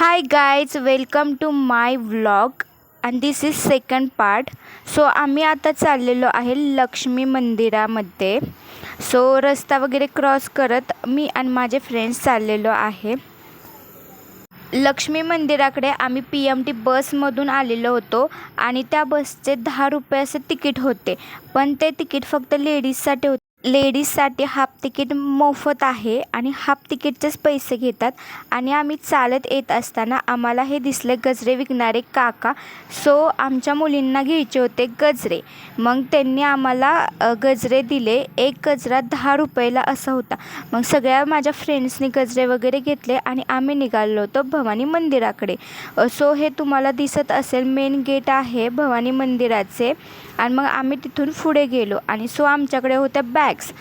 Hi guys welcome to my vlog and this is second part so आम्ही आता चाललेलो आहे लक्ष्मी मंदिरामध्ये. सो रस्ता वगैरे क्रॉस करत मी आणि माझे फ्रेंड्स चाललेलो आहे. लक्ष्मी मंदिराकडे आम्ही पी एम टी बसमधून आलेलो होतो आणि त्या बसचे दहा रुपये असे तिकीट होते. पण ते तिकीट फक्त लेडीजसाठी होते. लेडीजसाठी हाफ तिकीट मोफत आहे आणि हाफ तिकीटचेच पैसे घेतात आणि आम्ही चालत येत असताना आम्हाला हे दिसले गजरे विकणारे काका. सो आमच्या मुलींना घ्यायचे होते गजरे. मग त्यांनी आम्हाला गजरे दिले. एक गजरा दहा रुपयाला असा होता. मग सगळ्या माझ्या फ्रेंड्सनी गजरे वगैरे घेतले आणि आम्ही निघालो होतो भवानी मंदिराकडे. सो हे तुम्हाला दिसत असेल मेन गेट आहे भवानी मंदिराचे. आणि मग आम्ही तिथून पुढे गेलो आणि सो आमच्याकडे होत्या बॅग्स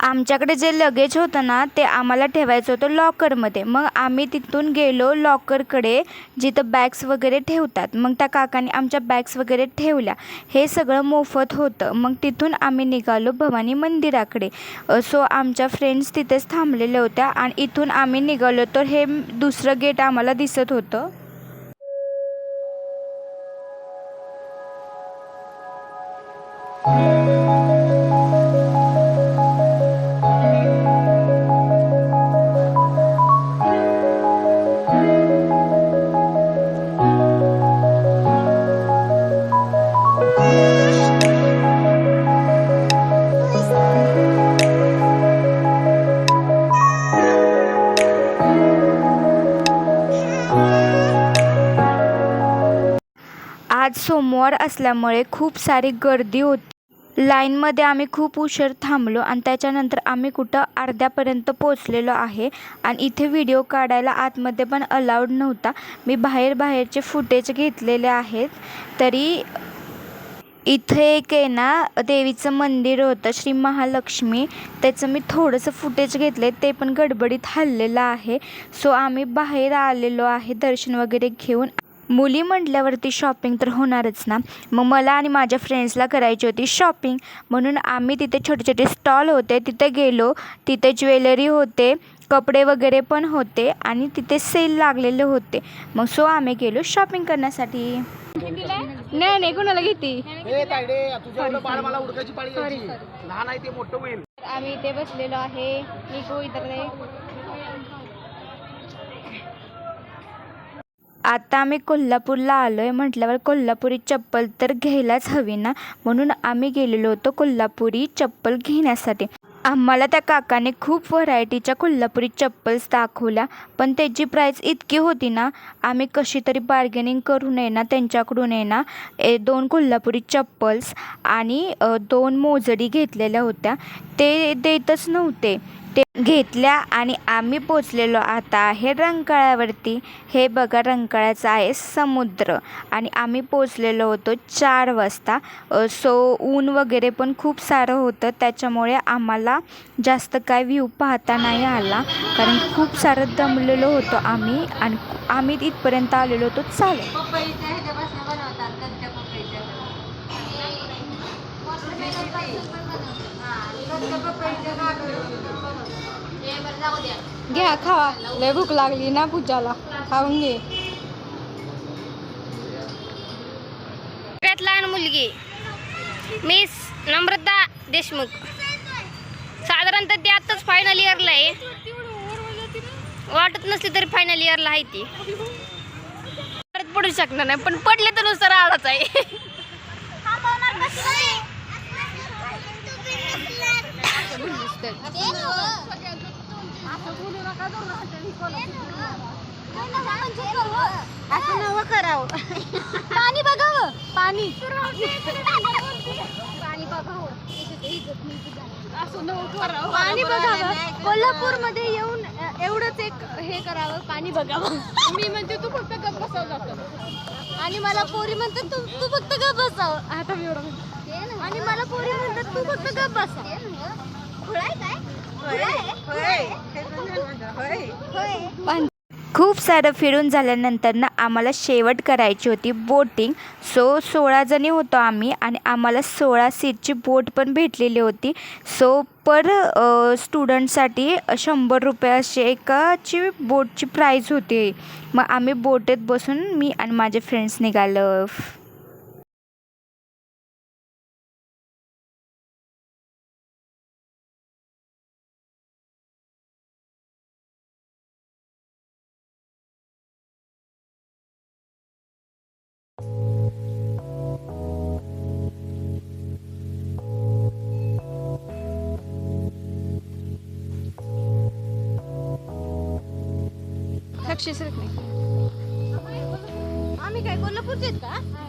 आमच्याकडे जे लगेज होतं ना ते आम्हाला ठेवायचं होतं लॉकरमध्ये. मग आम्ही तिथून गेलो लॉकरकडे जिथं बॅग्स वगैरे ठेवतात. मग त्या काकाने आमच्या बॅग्स वगैरे ठेवल्या. हे सगळं मोफत होतं. मग तिथून आम्ही निघालो भवानी मंदिराकडे. सो आमच्या फ्रेंड्स तिथेच थांबलेल्या होत्या आणि इथून आम्ही निघालो. तर हे दुसरं गेट आम्हाला दिसत होतं. आज सोमवार असल्यामुळे खूप सारी गर्दी होती. लाईनमध्ये आम्ही खूप उशीर थांबलो आणि त्याच्यानंतर आम्ही कुठं अर्ध्यापर्यंत पोचलेलो आहे आणि इथे व्हिडिओ काढायला आतमध्ये पण अलाउड नव्हता. मी बाहेर बाहेरचे फुटेज घेतलेले आहेत. तरी इथे एक आहे ना देवीचं मंदिर होतं श्री महालक्ष्मी. त्याचं मी थोडंसं फुटेज घेतले ते पण गडबडीत हल्लेलं आहे. सो आम्ही बाहेर आलेलो आहे दर्शन वगैरे घेऊन. मुली म्हटल्यावरती शॉपिंग तर होणारच ना. मग मला आणि माझ्या फ्रेंड्सला करायची होती शॉपिंग म्हणून आम्ही तिथे छोटे छोटे स्टॉल होते. तिथे गेलो. तिथे ज्वेलरी होते. कपडे वगैरे पण होते. आणि तिथे सेल लागलेले होते. मग सो आम्ही गेलो शॉपिंग करण्यासाठी. नाही नाही कोणाला घेते? तायडे तुझ्या एवढं बाळ मला उडकायची पाळी यायची लहान आहे ते मोठं होईल. आम्ही इथे बसलेलो आहे. निकू इतर आता आम्ही कोल्हापूरला आलो आहे म्हटल्यावर कोल्हापुरी चप्पल तर घ्यायलाच हवी ना? म्हणून आम्ही गेलेलो होतो कोल्हापुरी चप्पल घेण्यासाठी. आम्हाला त्या काकाने खूप व्हरायटीच्या कोल्हापुरी चप्पल्स दाखवल्या पण त्याची प्राईस इतकी होती ना? आम्ही कशी तरी बार्गेनिंग करून आहे ना त्यांच्याकडून आहे ना? ए दोन कोल्हापुरी चप्पल्स आणि दोन मोजडी घेतलेल्या होत्या. ते देतच नव्हते. घेतल्या आणि आम्ही पोचलेलो आता आहे रंकाळ्यावरती. हे बघा रंकाळ्याचं आहे समुद्र. आणि आम्ही पोचलेलो होतो चार वाजता. सो ऊन वगैरे पण खूप सारं होतं. त्याच्यामुळे आम्हाला जास्त काय व्ह्यू पाहता नाही आला. कारण खूप सारं दमलेलो होतो आम्ही आणि आम्ही इथपर्यंत आलेलो होतो. चालेल. घ्या खावा. लय भूक लागली ना पूजाला. खाऊन घे. लहान मुलगी. मिस नम्रता देशमुख. साधारणतः ती आत्ताच फायनल इयरला आहे. वाटत नसली तरी फायनल इयरला आहे ती. परत पडू शकणार नाही पण पडले तर नुसतं राहणार आहे. असं नवं करावं पाणी बघावं. पाणी पाणी बघावं. पाणी बघावं कोल्हापूरमध्ये येऊन एवढंच एक हे करावं पाणी बघावं. मी म्हणते तू फक्त गप बसावं जातो. आणि मला पोरी म्हणतात तू तू फक्त गप बसावं. आता मी एवढं म्हणते. आणि मला पोरी म्हणतात तू फक्त गप बसा. खूप सारं फिरून झाल्यानंतर ना आम्हाला शेवट करायची होती बोटिंग. सो सोळा जणी होतो आम्ही आणि आम्हाला सोळा सीटची बोट पण भेटलेली होती. सो पर स्टुडंटसाठी शंभर रुपये अशी एकाची बोटची प्राईज होती. मग आम्ही बोटीत बसून मी आणि माझे फ्रेंड्स निघालो. आम्ही काय कोल्हापूरचे आहेत का?